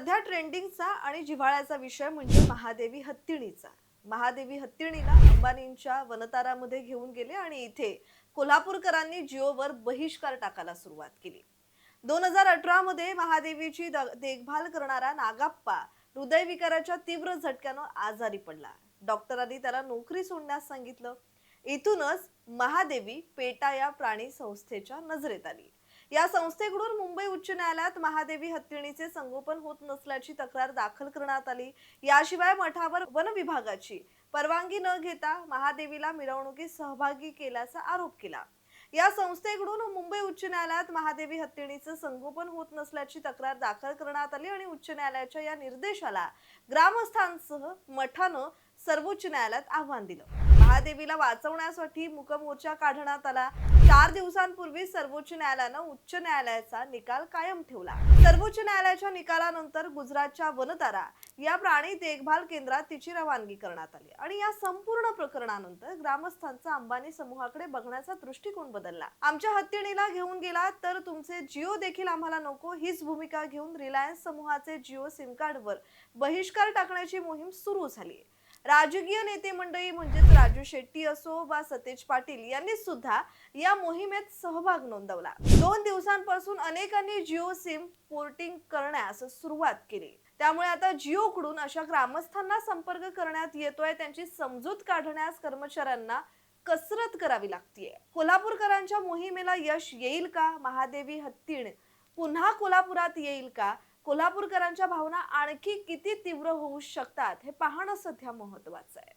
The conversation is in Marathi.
सध्या ट्रेंडिंगचा आणि जिव्हाळ्याचा विषय म्हणजे महादेवी हत्तीणीचा. महादेवी हत्तीणीला अंबानींच्या वनतारामध्ये घेऊन गेले आणि इथे कोल्हापूरकरांनी जिओवर बहिष्कार टाकायला सुरुवात केली. दोन हजार अठरा मध्ये महादेवीची देखभाल करणारा नागाप्पा हृदयविकाराच्या तीव्र झटक्यानं आजारी पडला. डॉक्टरांनी त्याला नोकरी सोडण्यास सांगितलं. इथूनच महादेवी पेटा या प्राणी संस्थेच्या नजरेत आली. या संस्थेकडून मुंबई उच्च न्यायालयात महादेवी हत्तीणीचे संगोपन होत नसल्याची तक्रार दाखल करण्यात आली. याशिवाय मठावर वन विभागाची परवानगी न घेता महादेवीला मिरवणुकीत सहभागी केल्याचा आरोप केला. या संस्थेकडून मुंबई उच्च न्यायालयात महादेवी हत्तीणीचं संगोपन होत नसल्याची तक्रार दाखल करण्यात आली आणि उच्च न्यायालयाच्या या निर्देशाला ग्रामस्थांसह मठानं सर्वोच्च न्यायालयात आव्हान दिलं. महादेवीला वाचवण्यासाठी मुकमोर्चा काढण्यात आला. चार दिवसांपूर्वी सर्वोच्च न्यायालयानं उच्च न्यायालयाचा निकाल कायम ठेवला. सर्वोच्च न्यायालयाच्या निकालानंतर गुजरातच्या वनतारा या प्राणी देखभाल केंद्रात तिची रवानगी करण्यात आली आणि या संपूर्ण प्रकरणानंतर ग्रामस्थांचा अंबानी समूहाकडे बघण्याचा दृष्टिकोन बदलला. आमच्या हत्तीणीला घेऊन गेला तर तुमचे जिओ देखील आम्हाला नको हीच भूमिका घेऊन रिलायन्स समूहाचे जिओ सिम कार्डवर बहिष्कार टाकण्याची मोहीम सुरू झाली. राजकीय नेते मंडळी म्हणजेच राजू शेट्टी असो वा सतेज पाटील यांनी सुद्धा या मोहिमेत सहभाग नोंदवला. दोन दिवसांपासून अनेकांनी जिओ सिम पोर्टिंग करण्यास सुरुवात केली. त्यामुळे आता जिओकडून अशा ग्रामस्थांना संपर्क करण्यात येतोय त्यांची समजूत काढण्यास कर्मचाऱ्यांना कसरत करावी लागतीये. कोल्हापूरकरांच्या मोहिमेला यश येईल का? महादेवी हत्तीण पुन्हा कोल्हापुरात येईल का? कोल्हापूरकरांच्या भावना आणखी किती तीव्र होऊ शकतात हे पाहणं सध्या महत्वाचं आहे.